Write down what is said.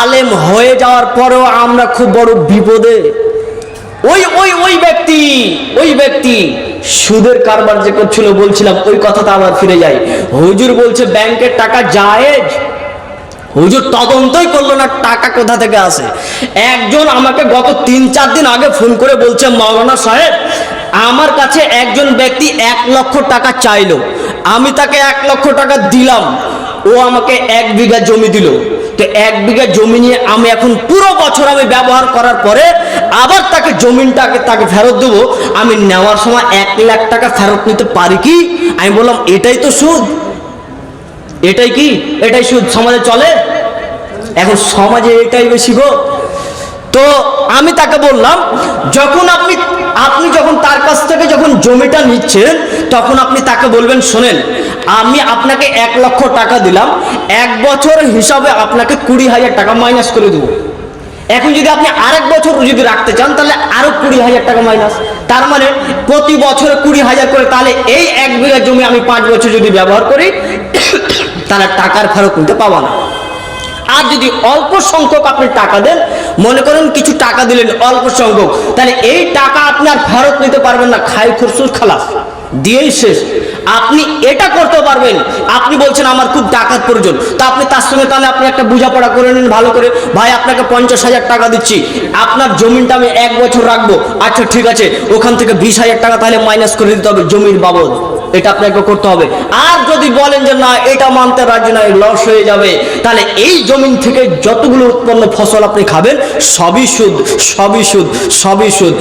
আলেম হয়ে যাওয়ার পরেও আমরা খুব বড় বিপদে। ওই ওই ওই ব্যক্তি ওই ব্যক্তি সুদের কারবার যে করছিল, বলছিলাম, ওই কথাটা আবার ফিরে যাই। হুজুর বলছে, ব্যাংকের টাকা জায়েজ? হুজুর তদন্তই করল না, টাকা কোথা থেকে আসে? একজন আমাকে গত তিন, চার দিন আগে ফোন করে বলছে, মাওলানা সাহেব, আমার কাছে একজন ব্যক্তি এক লক্ষ টাকা চাইলো। আমি তাকে এক লক্ষ টাকা দিলাম। ও আমাকে এক বিঘা জমি দিল। তো এক বিঘা জমি নিয়ে আমি এখন পুরো বছর আমি ব্যবহার করার পরে আবার তাকে জমিনটাকে তাকে ফেরত দেবো। আমি নেওয়ার সময় এক লাখ টাকা ফেরত নিতে পারি কি? আমি বললাম, এটাই তো সুদ। এটাই কি? এটাই সুদ। সমাজে চলে? এখন সমাজে এটাই বেশি গো। তো আমি তাকে বললাম, যখন আপনি আপনি যখন তার কাছ জমিটা নিচ্ছেন তখন আপনি তাকে বলবেন, শোনেন, আমি আপনাকে এক লক্ষ টাকা দিলাম, এক বছর হিসাবে আপনাকে কুড়ি হাজার টাকা মাইনাস করে দেবো। এখন যদি আপনি আরেক বছর যদি রাখতে চান, তাহলে আরও কুড়ি হাজার টাকা মাইনাস তার মানে প্রতি বছরে কুড়ি হাজার করে, তাহলে এই এক বিঘা জমি আমি পাঁচ বছর যদি ব্যবহার করি, তাহলে টাকার ফেরত নিতে পাবো না। আর যদি অল্প সংখ্যক আপনি টাকা দেন, মনে করেন কিছু টাকা দিলেন, অল্প সংখ্যক, তাহলে এই টাকা আপনার ফেরত নিতে পারবেন না খাই খুরসুর খালাস। দিয়েই শেষ। আপনি এটা করতে পারবেন। আপনি বলছেন, আমার খুব টাকার প্রয়োজন। তা আপনি তার সঙ্গে তাহলে আপনি একটা বোঝাপড়া করে নিন ভালো করে। ভাই, আপনাকে পঞ্চাশ হাজার টাকা দিচ্ছি। আপনার জমিনটা আমি এক বছর রাখব। আচ্ছা ঠিক আছে। ওখান থেকে বিশ হাজার টাকা তাহলে মাইনাস করে দিতে হবে জমির বাবদ। এটা আপনাকে করতে হবে। আর যদি বলেন যে, না, এটা মানতে রাজি নয় লস হয়ে যাবে। তাহলে এই জমিন থেকে যতগুলো উৎপন্ন ফসল আপনি খাবেন, সবই সুদ সবই সুদ সবই সুদ।